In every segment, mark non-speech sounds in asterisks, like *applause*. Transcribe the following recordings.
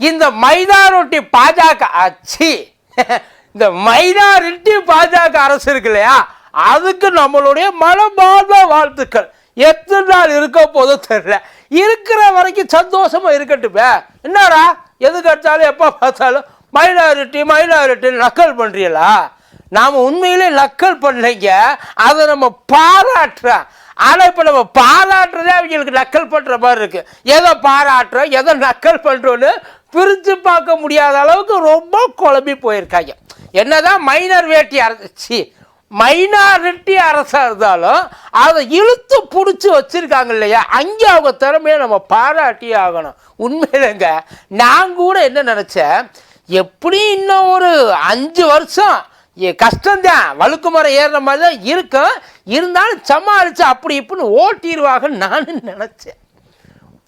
இந்த மைதா ரொட்டி பாஜக அச்சி *laughs* இந்த மைனாரிட்டி பாஜக அரசு இருக்கு இல்லையா? அதுக்கு நம்மளுடைய மனமார்ந்த வாழ்த்துக்கள். எத்தனை நாள் இருக்க போதோ தெரியல. இருக்கிற வரைக்கும் சந்தோஷமா இருக்கட்டுமே. என்னடா எது கிடைச்சாலும் எப்போ பார்த்தாலும் மைனாரிட்டி மைனாரிட்டி நக்கல் பண்றீங்களா? நாம் உண்மையிலே நக்கல் பண்ணலைங்க. அதை நம்ம பாராட்டுறோம் ஆனால் இப்போ நம்ம பாராட்டுறதே அவங்களுக்கு நக்கல் பண்ணுற மாதிரி இருக்கு. எதை பாராட்டுறோம் எதை நக்கல் பண்ணுறோன்னு பிரித்து பார்க்க முடியாத அளவுக்கு ரொம்ப குழம்பி போயிருக்காங்க. என்னதான் மைனர் வேட்டி அரசி மைனாரிட்டி அரசாக இருந்தாலும் அதை இழுத்து பிடிச்சி வச்சிருக்காங்க இல்லையா? அங்கே அவங்க திறமையை நம்ம பாராட்டியே ஆகணும். உண்மையிலங்க நான் கூட என்ன நினச்சேன் எப்படி இன்னும் ஒரு அஞ்சு வருஷம் கஷ்டம்தான். வழுக்கு மரம் ஏறுற மாதிரி தான் இருக்கும். இருந்தாலும் சமாளித்து அப்படி இப்படின்னு ஓட்டிடுவாங்கன்னு நானும் நினச்சேன்.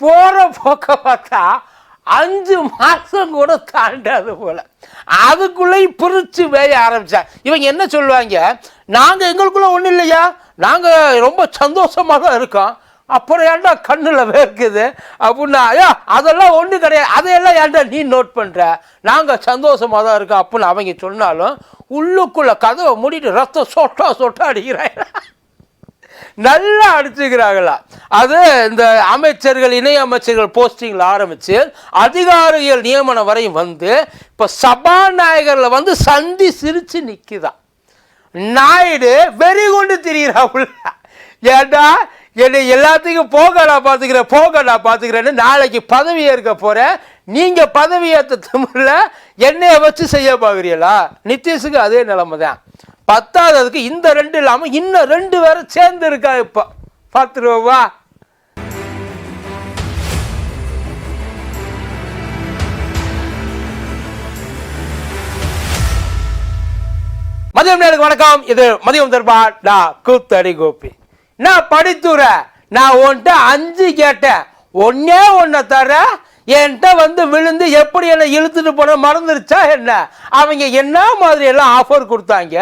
போகிற போக்க பார்த்தா அஞ்சு மாதம் கூட தாண்டாது போல. அதுக்குள்ளேயும் பிரித்து வேய ஆரம்பித்தா இவங்க என்ன சொல்லுவாங்க? நாங்கள் எங்களுக்குள்ளே ஒன்றும் இல்லையா? நாங்கள் ரொம்ப சந்தோஷமாக தான் இருக்கோம். அப்புறம் ஏன்டா கண்ணில் வேர்க்குது? அப்படின்னா ஐயா அதெல்லாம் ஒன்றும் கிடையாது. அதையெல்லாம் ஏன்டா நீ நோட் பண்ணுற நாங்கள் சந்தோஷமாக தான் இருக்கோம். அப்படின்னு அவங்க சொன்னாலும் உள்ளுக்குள்ளே கதவை மூடிட்டு ரத்தம் சொட்டா சொட்டா அடிக்கிறாங்க. நல்லா அடிச்சுக்கிறாங்களா. அது இந்த அமைச்சர்கள் இணை அமைச்சர்கள் போஸ்டிங்கில் ஆரம்பித்து அதிகாரிகள் நியமனம் வரையும் வந்து இப்போ சபாநாயகரில் வந்து சந்தி சிரித்து நிற்குதான் நாயுடு வெறி கொண்டு திரிகிறாப்புல ஏண்டா என்னை எல்லாத்துக்கும் போக நான் பார்த்துக்கிறேன் போக நான் பார்த்துக்கிறேன்னு நாளைக்கு பதவி ஏற்க போகிறேன் நீங்கள் பதவி ஏற்ற தமிழில் என்னைய வச்சு செய்ய பார்க்குறீங்களா நிதிஷுக்கு அதே நிலைமை தான் பத்தாததுக்கு இந்த ரெண்டு இல்லாமல் இன்னும் ரெண்டு பேரும் சேர்ந்து இருக்கா இப்போ? பார்த்துருவோவா மதியம் நேருக்கு வணக்கம். இது மதியம் தர்பா நான் கூத்தடி கோபி. நான் படித்துற நான் உன்ட்ட அஞ்சு கேட்டேன். ஒன்னே ஒன்றை தர என்கிட்ட வந்து விழுந்து எப்படி என்ன இழுத்துட்டு போன மறந்துருச்சா என்ன? அவங்க என்ன மாதிரி எல்லாம் ஆஃபர் கொடுத்தாங்க?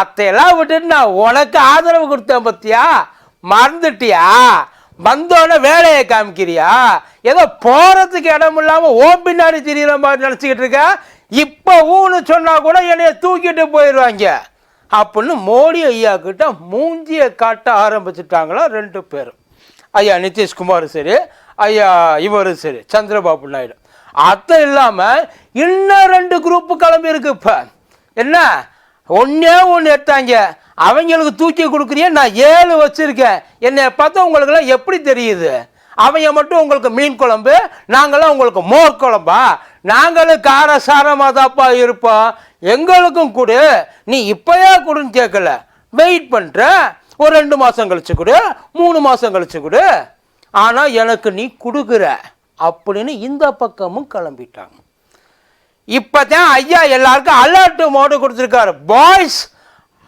அத்தையெல்லாம் விட்டுட்டு நான் உனக்கு ஆதரவு கொடுத்தேன் பத்தியா? மறந்துட்டியா? வந்தோடனே வேலையை காமிக்கிறியா? ஏதோ போறதுக்கு இடம் இல்லாமல் ஓ பின்னாடி திரியிற மாதிரி நினச்சிக்கிட்டு இருக்க? இப்போ ஊன்னு சொன்னால் கூட என்னைய தூக்கிட்டு போயிடுவாங்க. அப்படின்னு மோடி ஐயா கிட்ட மூஞ்சியை காட்ட ஆரம்பிச்சிட்டாங்களா ரெண்டு பேரும். ஐயா நிதிஷ்குமார் சரி ஐயா இவரும் சரி சந்திரபாபு நாயுடு. அது இல்லாமல் இன்னும் ரெண்டு குரூப்பு கிளம்பி இருக்கு இப்போ. என்ன? ஒன்றே ஒன்று எடுத்தாங்க. அவங்களுக்கு தூக்கி கொடுக்குறிய நான் ஏழு வச்சுருக்கேன். என்னை பார்த்தா உங்களுக்குலாம் எப்படி தெரியுது? அவங்க மட்டும் உங்களுக்கு மீன் குழம்பு நாங்களாம் உங்களுக்கு மோர் குழம்பா? நாங்களும் காரசாரமாக தாப்பா இருப்போம். எங்களுக்கும் கொடு. நீ இப்போயே கொடுன்னு கேட்கல. வெயிட் பண்ணுற ஒரு ரெண்டு மாதம் கழிச்சு கொடு. மூணு மாதம் கழிச்சு கொடு. ஆனால் எனக்கு நீ கொடுக்குற அப்படின்னு இந்த பக்கமும் கிளம்பிட்டாங்க. இப்போ தான் ஐயா எல்லாருக்கும் அலர்ட் மோடு கொடுத்துருக்காரு. பாய்ஸ்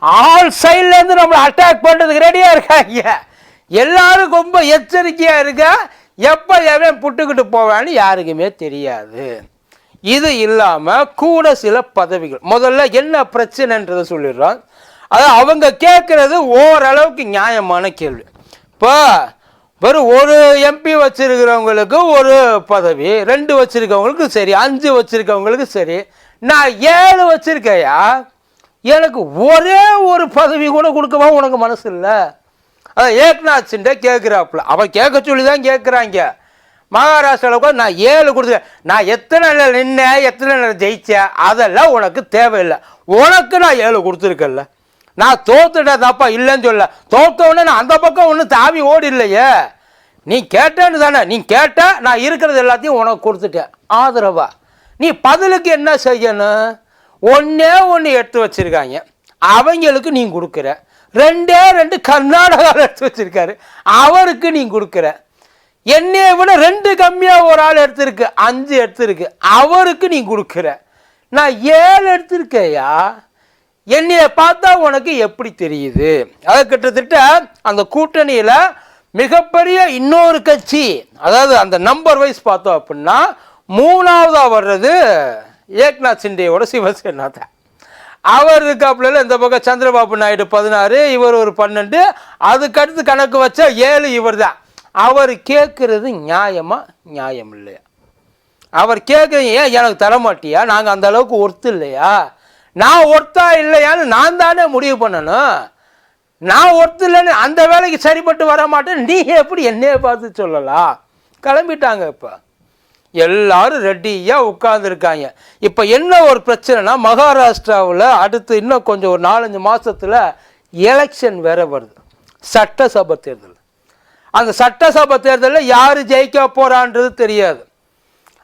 ஆல் சைட்லேருந்து நம்மளை அட்டாக் பண்ணுறதுக்கு ரெடியாக இருக்காங்க. எல்லாரும் ரொம்ப எச்சரிக்கையாக இருக்க எப்போ எவன் புட்டுக்கிட்டு போவான்னு யாருக்குமே தெரியாது. இது இல்லாமல் கூட சில பதவிகள். முதல்ல என்ன பிரச்சனைன்றதை சொல்லிடுறோம். அது அவங்க கேட்குறது ஓரளவுக்கு நியாயமான கேள்வி. இப்போ வெறும் ஒரு எம்பி வச்சிருக்கிறவங்களுக்கு ஒரு பதவி ரெண்டு வச்சிருக்கவங்களுக்கு சரி அஞ்சு வச்சிருக்கவங்களுக்கு சரி. நான் ஏழு வச்சிருக்கையா எனக்கு ஒரே ஒரு பதவி கூட கொடுக்கவா உனக்கு மனசு இல்லை? அதான் ஏக்நாத் சிண்டே கேட்குறாப்புல அவன் கேட்க சொல்லி தான் கேட்குறாங்க மகாராஷ்டிராவில் கூட நான் ஏழு கொடுத்தேன் நான் எத்தனை நாள் நின்னேன் எத்தனை நாள் ஜெயித்தேன் அதெல்லாம் உனக்கு தேவையில்லை. உனக்கு நான் ஏழு கொடுத்துருக்கேன்ல. நான் தோத்துட்டேன் தப்பா இல்லைன்னு சொல்ல தோத்த உடனே நான் அந்த பக்கம் ஒன்றும் தாவி ஓடி இல்லையே நீ கேட்டேன்னு தானே. நீ கேட்ட நான் இருக்கிறது எல்லாத்தையும் உனக்கு கொடுத்துட்டேன். ஆதரவா? நீ பதிலுக்கு என்ன செய்யணும்? ஒன்றே ஒன்று எடுத்து வச்சிருக்காங்க. அவங்களுக்கு நீ கொடுக்குற. ரெண்டே ரெண்டு கர்நாடகாவில் எடுத்து வச்சிருக்காரு. அவருக்கு நீ கொடுக்குற. என்னைய விட ரெண்டு கம்மியாக ஒரு ஆள் எடுத்திருக்கு. அஞ்சு எடுத்திருக்கு. அவருக்கு நீ கொடுக்குற. நான் ஏழு எடுத்திருக்கேயா? என்னைய பார்த்தா உனக்கு எப்படி தெரியுது? அது கிட்டத்தட்ட அந்த கூட்டணியில் மிகப்பெரிய இன்னொரு கட்சி அதாவது அந்த நம்பர் வைஸ் பார்த்தோம் அப்படின்னா மூணாவதாக வர்றது ஏக்நாத் சிண்டேயோட சிவசேனா தான் அவர் இருக்காப்புல இந்த பக்கம் சந்திரபாபு நாயுடு பதினாறு இவர் ஒரு பன்னெண்டு அதுக்கடுத்து கணக்கு வச்சா ஏழு இவர் தான் அவர் கேட்குறது நியாயமா நியாயம் இல்லையா? அவர் கேட்குறீங்க ஏன் எனக்கு தர மாட்டியா? நாங்கள் அந்த அளவுக்கு ஒர்த்து இல்லையா? நான் ஒர்த்தா இல்லையான்னு நான் தானே முடிவு பண்ணணும். நான் ஒருத்தர் இல்லைன்னு அந்த வேலைக்கு சரிப்பட்டு வர மாட்டேன் நீ எப்படி என்னைய பார்த்து சொல்லலாம் கிளம்பிட்டாங்க இப்போ. எல்லாரும் ரெடியாக உட்காந்துருக்காங்க இப்போ என்ன ஒரு பிரச்சனைனா மகாராஷ்டிராவில் அடுத்து இன்னும் கொஞ்சம் ஒரு நாலஞ்சு மாதத்தில் எலெக்ஷன் வேறு வருது. சட்டசபை தேர்தல். அந்த சட்டசபை தேர்தலில் யார் ஜெயிக்க போகிறான்றது தெரியாது.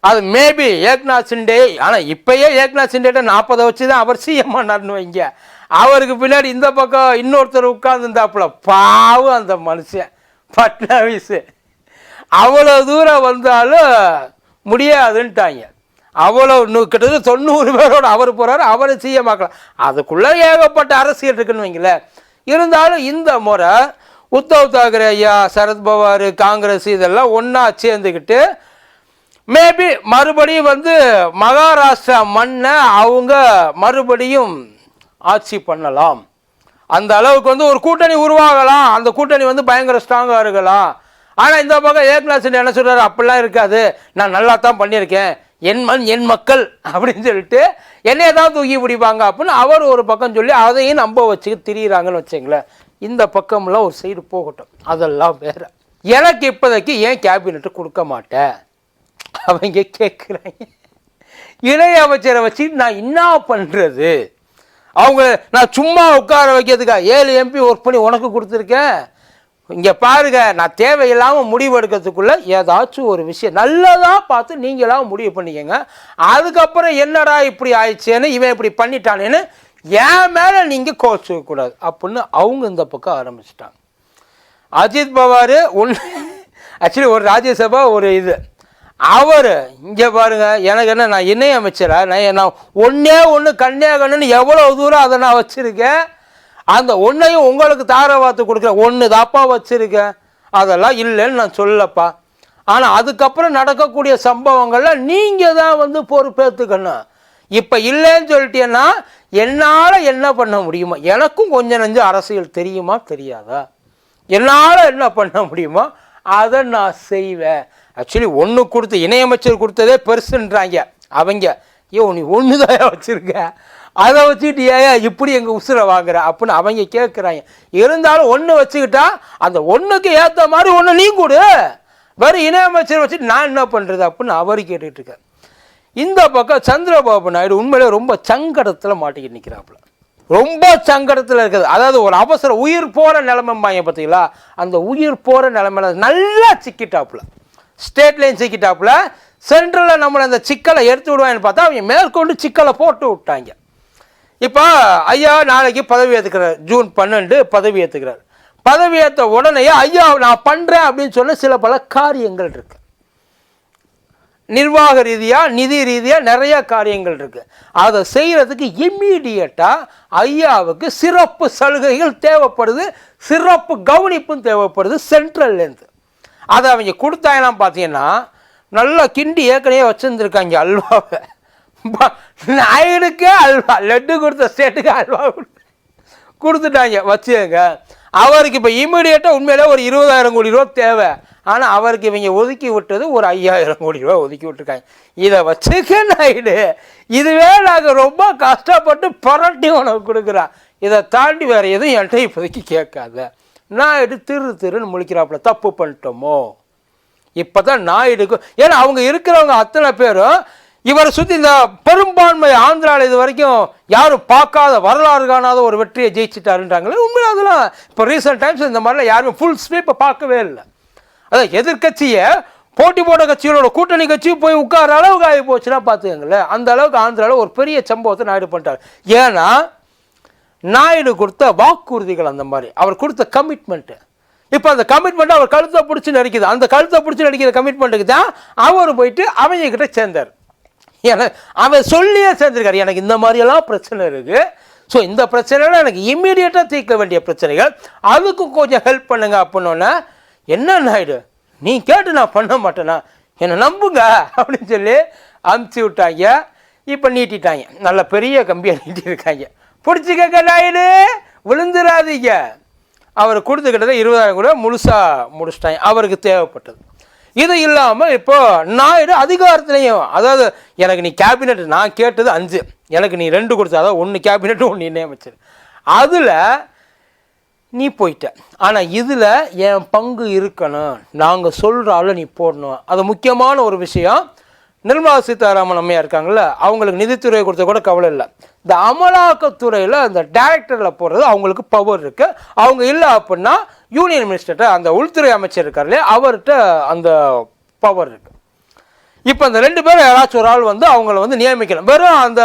அது மேபி ஏக்நாத் சிண்டே ஆனால் இப்போயே ஏக்நாத் சிண்டேட்ட நாற்பதை வச்சு தான் அவர் சிஎம் ஆனார்னு வைங்க. அவருக்கு பின்னாடி இந்த பக்கம் இன்னொருத்தர் உட்காந்துருந்தாப்புல பாவம் அந்த மனுஷன். பட்னாவிஸ். அவ்வளோ தூரம் வந்தாலும் முடியாதுன்ட்டாங்க. அவ்வளோ கிட்டத்தட்ட தொண்ணூறு பேரோட அவர் போகிறாரு அவரை சிஎம் அதுக்குள்ளே ஏகப்பட்ட அரசியல் இருக்குன்னு வைங்களேன். இருந்தாலும் இந்த முறை உத்தவ் தாக்கரே ஐயா சரத்பவார் காங்கிரஸ் இதெல்லாம் ஒன்றா சேர்ந்துக்கிட்டு மேபி மறுபடியும் வந்து மகாராஷ்டிரா மண்ணை அவங்க மறுபடியும் ஆட்சி பண்ணலாம். அந்த அளவுக்கு வந்து ஒரு கூட்டணி உருவாகலாம். அந்த கூட்டணி வந்து பயங்கர ஸ்ட்ராங்காக இருக்கலாம். ஆனால் இந்த பக்கம் ஏ கிளாஸ் என்ன சொல்கிறார் அப்படிலாம் இருக்காது. நான் நல்லா தான் பண்ணியிருக்கேன். என் மண் என் மக்கள் அப்படின்னு சொல்லிட்டு என்னைய தான் தூக்கி பிடிப்பாங்க அப்படின்னு அவர் ஒரு பக்கம் சொல்லி அதையும் நம்ப வச்சு திரியிறாங்கன்னு வச்சுங்களேன். இந்த பக்கம்லாம் ஒரு சைடு போகட்டும். அதெல்லாம் வேறு. எனக்கு இப்போதைக்கு ஏன் கேபினெட்டு கொடுக்க மாட்டேன்? அவங்க கேட்குறாங்க. இணை அமைச்சரை வச்சு நான் என்ன பண்ணுறது அவங்க நான் சும்மா உட்கார வைக்கிறதுக்கா? ஏழு எம்பி ஒர்க் பண்ணி உனக்கு கொடுத்துருக்கேன். இங்கே பாருங்க நான் தேவையில்லாமல் முடிவு எடுக்கிறதுக்குள்ளே ஏதாச்சும் ஒரு விஷயம் நல்லதாக பார்த்து நீங்களாக முடிவு பண்ணிக்கங்க. அதுக்கப்புறம் என்னடா இப்படி ஆயிடுச்சேன்னு இவன் இப்படி பண்ணிட்டானேன்னு என் மேலே நீங்கள் கோச்சிக்கக்கூடாது. அப்படின்னு அவங்க இந்த பக்கம் ஆரம்பிச்சிட்டாங்க. அஜித் பவார் ஒன்று ஆக்சுவலி ஒரு ராஜ்யசபா ஒரு இது. அவர் இங்கே பாருங்க எனக்கு என்ன நான் இணை அமைச்சரா நான் நான் ஒன்றே ஒன்று கன்னியாகணும்னு எவ்வளோ தூரம் அதை நான் வச்சுருக்கேன்? அந்த ஒன்றையும் உங்களுக்கு தாரவாத்து கொடுக்குறேன். ஒன்று தாப்பா வச்சுருக்கேன். அதெல்லாம் இல்லைன்னு நான் சொல்லப்பா. ஆனால் அதுக்கப்புறம் நடக்கக்கூடிய சம்பவங்கள்ல நீங்கள் தான் வந்து பொறுப்பேற்றுக்கணும் இப்போ இல்லைன்னு சொல்லிட்டேன்னா என்னால் என்ன பண்ண முடியுமா? எனக்கும் கொஞ்சம் நஞ்சம் அரசியல் தெரியுமா தெரியாதா? என்னால் என்ன பண்ண முடியுமோ? அதை நான் செய்வேன். ஆக்சுவலி ஒன்று கொடுத்து இணையமைச்சர் கொடுத்ததே பெருசுன்றாங்க. அவங்க ஐயோ நீ ஒன்று தான் வச்சுருக்க? அதை வச்சுக்கிட்டு ஏன் இப்படி எங்கள் உசுரை வாங்குற? அப்படின்னு அவங்க கேட்குறாங்க இருந்தாலும் ஒன்று வச்சுக்கிட்டா அந்த ஒன்றுக்கு ஏற்ற மாதிரி ஒன்று நீ கொடு. வெறும் இணையமைச்சர் வச்சுட்டு நான் என்ன பண்ணுறது அப்படின்னு அவர் கேட்டுக்கிட்டு இருக்கார். இந்த பக்கம் சந்திரபாபு நாயுடு உண்மையிலே ரொம்ப சங்கடத்தில் மாட்டிக்கிட்டு நிற்கிறாப்புல ரொம்ப சங்கடத்தில் இருக்குது. அதாவது ஒரு அவசர உயிர் போகிற நிலைமைம்பாங்க பார்த்தீங்களா அந்த உயிர் போகிற நிலைமையில நல்லா சிக்கிட்டாப்புல. State line சிக்கிட்டாப்புல. சென்ட்ரலில் நம்மளை அந்த சிக்கலை எடுத்து விடுவாங்கன்னு பார்த்தா அவங்க மேற்கொண்டு சிக்கலை போட்டு விட்டாங்க. இப்போ ஐயா நாளைக்கு பதவி ஏற்றுக்கிறார் ஜூன் பன்னெண்டு பதவி ஏற்றுக்கிறார் பதவி ஏற்ற உடனே ஐயா நான் பண்ணுறேன் அப்படின்னு சொன்ன சில பல காரியங்கள் இருக்குது நிர்வாக ரீதியாக நிதி ரீதியாக நிறைய காரியங்கள் இருக்குது அதை செய்கிறதுக்கு இம்மீடியட்டாக ஐயாவுக்கு சிறப்பு சலுகைகள் தேவைப்படுது சிறப்பு கவனிப்பும் தேவைப்படுது சென்ட்ரல்லேருந்து அதை அவங்க கொடுத்தாங்கன்னா பார்த்தீங்கன்னா நல்லா கிண்டி ஏற்கனவே வச்சுருந்துருக்காங்க அல்வாவை. ப- நாயுடுக்கே அல்வா லட்டு கொடுத்த ஸ்டேட்டுக்கு அல்வா கொடுத்துட்டாங்க வச்சுங்க அவருக்கு இப்போ இமீடியட்டாக உண்மையிலே ஒரு இருபதாயிரம் கோடி ரூபா தேவை. ஆனால் அவருக்கு இவங்க ஒதுக்கி விட்டது ஒரு ஐயாயிரம் கோடி ரூபா ஒதுக்கி விட்டுருக்காங்க. இதை வச்சுக்க நாயுடு இதுவே நாங்கள் ரொம்ப கஷ்டப்பட்டு புரட்டி உனக்கு கொடுக்குறான் இதை தாண்டி வேறு எதுவும் என்கிட்ட இப்போதைக்கு கேட்காத. நாயுடு திரு திருன்னு முழிக்கிறாப்புல தப்பு பண்ணிட்டோமோ? இப்போ தான் நாயுடுக்கு ஏன்னா அவங்க இருக்கிறவங்க அத்தனை பேரும் இவரை சுற்றி இந்த பெரும்பான்மை ஆந்திராவில் இது வரைக்கும் யாரும் பார்க்காத வரலாறு காணாத ஒரு வெற்றியை ஜெயிச்சிட்டாருன்றாங்களே உண்மையில அதெல்லாம் இப்போ ரீசெண்ட் டைம்ஸ் இந்த மாதிரிலாம் யாருமே ஃபுல் ஸ்வீப்பை பார்க்கவே இல்லை. அதான் எதிர்க்கட்சியை போட்டி போட்ட கட்சிகளோட கூட்டணி கட்சி போய் உட்கார அளவுக்கு ஆகி போச்சுன்னா பார்த்துக்கங்களேன். அந்த அளவுக்கு ஆந்திராவில் ஒரு பெரிய சம்பவத்தை நாயுடு பண்ணிட்டார். ஏன்னா நாயுடு கொடுத்த வாக்குறுதிகள் அந்த மாதிரி. அவர் கொடுத்த கமிட்மெண்ட்டு இப்போ அந்த கமிட்மெண்ட் அவர் கழுத்தை பிடிச்சி நடிக்குது. அந்த கழுத்தை பிடிச்சி நடிக்கிற கமிட்மெண்ட்டுக்கு தான் அவர் போயிட்டு அவங்க சேர்ந்தார். ஏன்னா அவன் சொல்லியே சேர்ந்திருக்காரு. எனக்கு இந்த மாதிரியெல்லாம் பிரச்சனை இருக்குது ஸோ இந்த பிரச்சனைலாம் எனக்கு இம்மீடியட்டாக தீர்க்க வேண்டிய பிரச்சனைகள். அதுக்கும் கொஞ்சம் ஹெல்ப் பண்ணுங்க அப்படின்னோன்னே என்ன நாயுடு நீ கேட்டு நான் பண்ண மாட்டேனா? என்னை நம்புங்க அப்படின்னு சொல்லி அமுச்சு விட்டாங்க. இப்போ நீட்டிட்டாங்க. நல்ல பெரிய கம்பியை நீட்டியிருக்காங்க. பிடிச்சிக்கங்க நாயுடு விழுந்துடாதீங்க அவர் கொடுத்துக்கிட்டதை இருபதாயிரம் கூட முழுசாக முடிச்சிட்டாங்க. அவருக்கு தேவைப்பட்டது. இது இல்லாமல் இப்போது நாயுடு அதிகாரத்துலேயும் அதாவது எனக்கு நீ கேபினெட் நான் கேட்டது அஞ்சு. எனக்கு நீ ரெண்டு கொடுத்தா அதாவது ஒன்று கேபினெட்டு ஒன்று நியமிச்சிரு அதில் நீ போயிட்ட. ஆனால் இதில் என் பங்கு இருக்கணும். நாங்கள் சொல்கிற ஆளை நீ போடணும். அது முக்கியமான ஒரு விஷயம். நிர்மலா சீதாராமன் அம்மையாக இருக்காங்கல்ல அவங்களுக்கு நிதித்துறையை கொடுத்த கூட கவலை இல்லை. இந்த அமலாக்கத்துறையில் அந்த டைரக்டரில் போடுறது அவங்களுக்கு பவர் இருக்குது அவங்க இல்லை அப்படின்னா யூனியன் மினிஸ்டர்கிட்ட அந்த உள்துறை அமைச்சர் இருக்கார் இல்லையா அவர்கிட்ட அந்த பவர் இருக்குது இப்போ அந்த ரெண்டு பேரும் யாராச்சும் ஒரு ஆள் வந்து அவங்கள வந்து நியமிக்கணும். வெறும் அந்த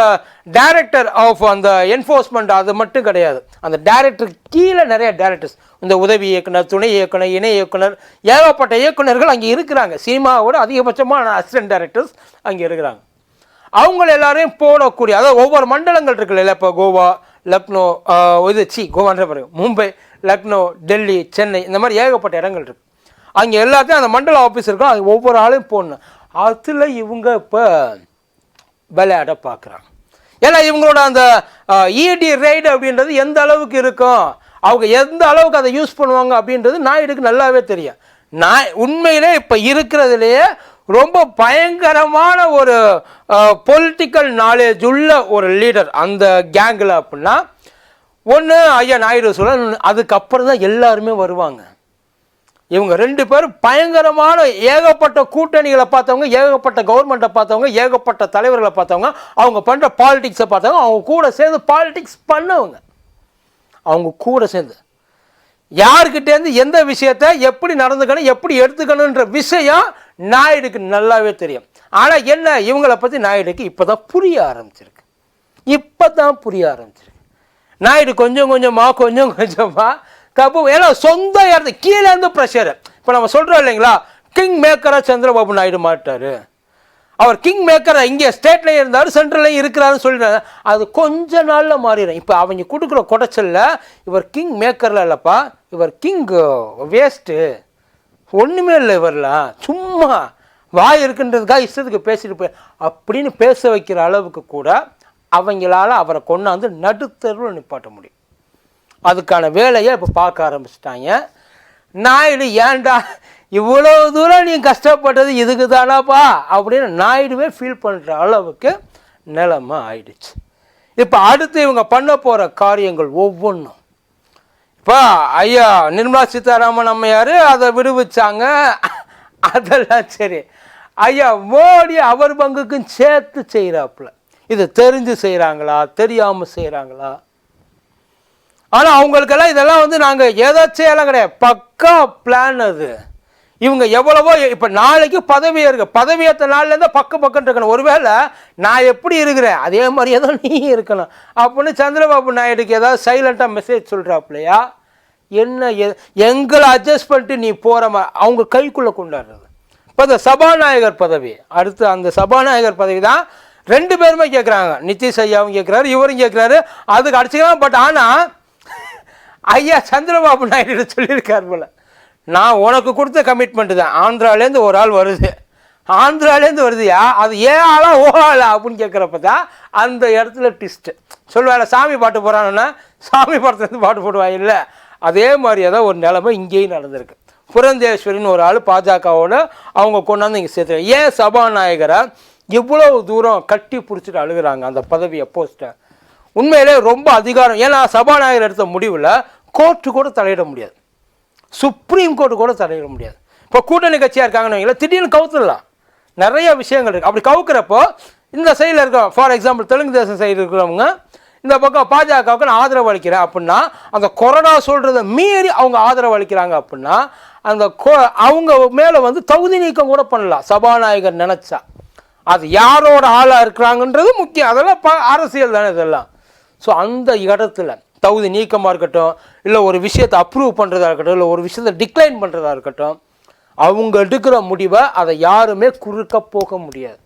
டைரக்டர் ஆஃப் அந்த என்ஃபோர்ஸ்மெண்ட் அது மட்டும் கிடையாது. அந்த டைரக்டர் கீழே நிறைய டைரக்டர்ஸ் இந்த உதவி இயக்குனர் துணை இயக்குனர் இணை இயக்குனர் ஏகப்பட்ட இயக்குனர்கள் அங்கே இருக்கிறாங்க. சினிமாவோட அதிகபட்சமான அசிஸ்டன்ட் டைரக்டர்ஸ் அங்கே இருக்கிறாங்க. அவங்கள எல்லாரையும் போடக்கூடிய அதாவது ஒவ்வொரு மண்டலங்கள் இருக்குல்ல இப்போ கோவா லக்னோ இது சி கோவான்ற பாருங்க மும்பை லக்னோ டெல்லி சென்னை இந்த மாதிரி ஏகப்பட்ட இடங்கள் இருக்குது அங்கே எல்லாத்தையும் அந்த மண்டல ஆஃபீஸ் இருக்கும் அது ஒவ்வொரு ஆளையும் போடணும். அதில் இவங்க இப்போ விளையாட பார்க்குறாங்க. ஏன்னா இவங்களோட அந்த இடி ரைடு அப்படின்றது எந்த அளவுக்கு இருக்கும்? அவங்க எந்த அளவுக்கு அதை யூஸ் பண்ணுவாங்க அப்படின்றது நாயுடுக்கு நல்லாவே தெரியும். நான் உண்மையிலே இப்போ இருக்கிறதுலையே ரொம்ப பயங்கரமான ஒரு பொலிட்டிக்கல் நாலேஜ் உள்ள ஒரு லீடர் அந்த கேங்கில் அப்படின்னா ஒன்று ஐயா நாயுடு சொல்ல அதுக்கப்புறம் தான் எல்லாருமே வருவாங்க. இவங்க ரெண்டு பேரும் பயங்கரமான ஏகப்பட்ட கூட்டணிகளை பார்த்தவங்க ஏகப்பட்ட கவர்மெண்ட்டை பார்த்தவங்க ஏகப்பட்ட தலைவர்களை பார்த்தவங்க அவங்க பண்ணுற பாலிடிக்ஸை பார்த்தவங்க அவங்க கூட சேர்ந்து பாலிடிக்ஸ் பண்ணவங்க. அவங்க கூட சேர்ந்து. யாருக்கிட்டேருந்து எந்த விஷயத்த எப்படி நடந்துக்கணும் எப்படி எடுத்துக்கணுன்ற விஷயம் நாயுடுக்கு நல்லாவே தெரியும். ஆனால் என்ன இவங்களை பற்றி நாயுடுக்கு இப்போ தான் புரிய ஆரம்பிச்சிருக்கு. இப்போ தான் புரிய ஆரம்பிச்சிருக்கு. நாயுடு கொஞ்சம் கொஞ்சமாக கொஞ்சம் கொஞ்சமாக கபு ஏன்னா சொந்த இடத்து கீழே இருந்து ப்ரெஷர் இப்போ நம்ம சொல்கிறோம் இல்லைங்களா? கிங் மேக்கராக சந்திரபாபு நாயுடு மாட்டார் அவர் கிங் மேக்கராக இங்கே ஸ்டேட்லேயும் இருந்தார் சென்ட்ரல்லையும் இருக்கிறாருன்னு சொல்லிடுறாங்க அது கொஞ்ச நாளில் மாறிடும். இப்போ அவங்க கொடுக்குற குடைச்சலில் இவர் கிங் மேக்கரில் இல்லைப்பா இவர் கிங் வேஸ்ட்டு ஒன்றுமே இல்லை இவரெலாம். சும்மா வாய் இருக்குன்றதுக்காக இஷ்டத்துக்கு பேசிட்டு போய் அப்படின்னு பேச வைக்கிற அளவுக்கு கூட அவங்களால அவரை கொண்டாந்து நடுத்தருவில் நிப்பாட்ட முடியும். அதுக்கான வேலையை இப்போ பார்க்க ஆரம்பிச்சிட்டாங்க. நாயுடு ஏன்டா இவ்வளோ தூரம் நீ கஷ்டப்பட்டது இதுக்கு தானாப்பா? அப்படின்னு நாயுடுவே ஃபீல் பண்ணுற அளவுக்கு நிலமை ஆயிடுச்சு. இப்போ அடுத்து இவங்க பண்ண போகிற காரியங்கள் ஒவ்வொன்றும். இப்போ ஐயா நிர்மலா சீதாராமன் அம்மையார் அதை விடுவிச்சாங்க. அதெல்லாம் சரி. ஐயா மோடி அவர் பங்குக்கும் சேர்த்து செய்கிறாப்புல இது தெரிஞ்சு செய்கிறாங்களா தெரியாமல் செய்கிறாங்களா ஆனால் அவங்களுக்கெல்லாம் இதெல்லாம் வந்து நாங்கள் ஏதாச்சும் எல்லாம் கிடையாது. பக்கா பிளான் அது. இவங்க எவ்வளவோ இப்போ நாளைக்கு பதவி இருக்கு. பதவி ஏற்ற நாள்லேருந்து பக்கம் பக்கம் இருக்கணும். ஒருவேளை நான் எப்படி இருக்கிறேன்? அதே மாதிரியே தான் நீ இருக்கணும். அப்படின்னு சந்திரபாபு நாயுடுக்கு ஏதாவது சைலண்ட்டாக மெசேஜ் சொல்கிறாப்லையா என்ன எங்களை அட்ஜஸ்ட் பண்ணிட்டு நீ போகிற மாதிரி அவங்க கைக்குள்ளே கொண்டாடுறது. இப்போ இந்த சபாநாயகர் பதவி. அடுத்து அந்த சபாநாயகர் பதவி தான் ரெண்டு பேருமே கேட்குறாங்க நிதிஷ் ஐயாவும் கேட்குறாரு இவரும் கேட்குறாரு அதுக்கு அடிச்சுக்கலாம். பட் ஆனால் ஐயா சந்திரபாபு நாயுடு சொல்லியிருக்கார் போல. நான் உனக்கு கொடுத்த கமிட்மெண்ட்டு தான். ஆந்திராலேருந்து ஒரு ஆள் வருது. ஆந்திராலேருந்து வருதுயா? அது ஏன் ஆளா ஓ ஆளா அப்படின்னு கேட்குறப்ப தான் அந்த இடத்துல ட்விஸ்ட்டு சொல்லுவாங்க சாமி பாட்டு போகிறாங்கன்னா சாமி படத்துலேருந்து பாட்டு போடுவாங்க இல்லை அதே மாதிரியே தான் ஒரு நிலைமை இங்கேயும் நடந்திருக்கு. புரந்தேஸ்வரின்னு ஒரு ஆள் பாஜகவோட அவங்க கொண்டாந்து இங்கே சேர்த்து ஏன் சபாநாயகரை இவ்வளவு தூரம் கட்டி பிடிச்சிட்டு அழுகுறாங்க அந்த பதவியை போஸ்ட்டை? உண்மையிலே ரொம்ப அதிகாரம். ஏன்னா சபாநாயகர் எடுத்த முடிவில் கோர்ட்டு கூட தலையிட முடியாது. சுப்ரீம் கோர்ட்டு கூட தலையிட முடியாது. இப்போ கூட்டணி கட்சியாக இருக்காங்கன்னு வைங்களேன், திடீர்னு கவுத்துடலாம் நிறைய விஷயங்கள் இருக்குது அப்படி கவுக்கிறப்போ இந்த சைடில் இருக்க for example Telugu Desam side இருக்கிறவங்க இந்த பக்கம் பாஜகவுக்கு நான் ஆதரவு அளிக்கிறேன் அப்படின்னா அந்த கொரோனா சொல்கிறத மீறி அவங்க ஆதரவு அளிக்கிறாங்க அப்படின்னா அந்த கொ அவங்க மேலே வந்து தகுதி நீக்கம் கூட பண்ணலாம். சபாநாயகர் நினச்சா. அது யாரோட ஆளாக இருக்கிறாங்கன்றது முக்கியம். அதெல்லாம் ப அரசியல் தானே இதெல்லாம். ஸோ அந்த இடத்துல தகுதி நீக்கமாக இருக்கட்டும் இல்லை ஒரு விஷயத்தை அப்ரூவ் பண்ணுறதா இருக்கட்டும் இல்லை ஒரு விஷயத்தை டிக்ளைன் பண்ணுறதா இருக்கட்டும் அவங்க எடுக்கிற முடிவை அதை யாருமே குறுக்க போக முடியாது.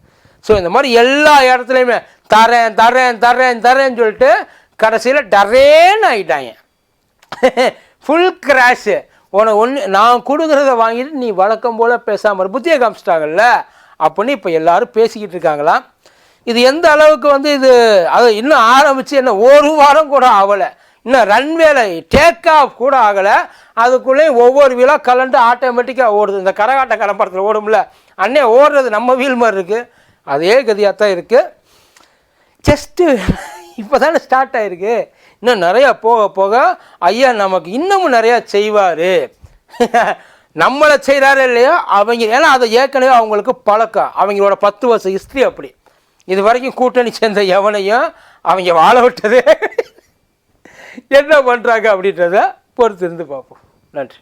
ஸோ இந்த மாதிரி எல்லா இடத்துலையுமே தரேன் தரேன் தரேன் தரேன்னு சொல்லிட்டு கடைசியில் டரேன்னு ஆகிட்டாங்க ஃபுல் *laughs* கிராஷு உனக்கு ஒன்று நான் கொடுக்குறத வாங்கிட்டு நீ வழக்கம் போல் பேசாமல் புத்தியை காமிச்சிட்டாங்கல்ல? அப்படின்னு இப்போ எல்லாரும் பேசிக்கிட்டு இருக்காங்களாம். இது எந்த அளவுக்கு வந்து இது அது இன்னும் ஆரம்பித்து என்ன ஒரு வாரம் கூட ஆகலை. இன்னும் ரன்வேல டேக் ஆஃப் கூட ஆகலை. அதுக்குள்ளேயும் ஒவ்வொரு வீலாக கலண்டு ஆட்டோமேட்டிக்காக ஓடுது. இந்த கரகாட்ட கலம்பரத்தில் ஓடும்ல அண்ணே ஓடுறது நம்ம வீல் மாதிரி இருக்குது அதே கதியாக தான் இருக்குது ஜஸ்ட்டு இப்போ தானே ஸ்டார்ட் ஆகிருக்கு இன்னும் நிறையா போக போக ஐயா நமக்கு இன்னமும் நிறையா செய்வார். நம்மளை செய்கிறாரு இல்லையோ அவங்க ஏன்னா அதை ஏற்கனவே அவங்களுக்கு பழக்கம். அவங்களோட பத்து வருஷம் ஹிஸ்ட்ரி அப்படி. இது வரைக்கும் கூட்டணி சேர்ந்த எவனையும் அவங்க வாழ விட்டது. என்ன பண்ணுறாங்க அப்படின்றத பொறுத்து இருந்து பார்ப்போம். நன்றி.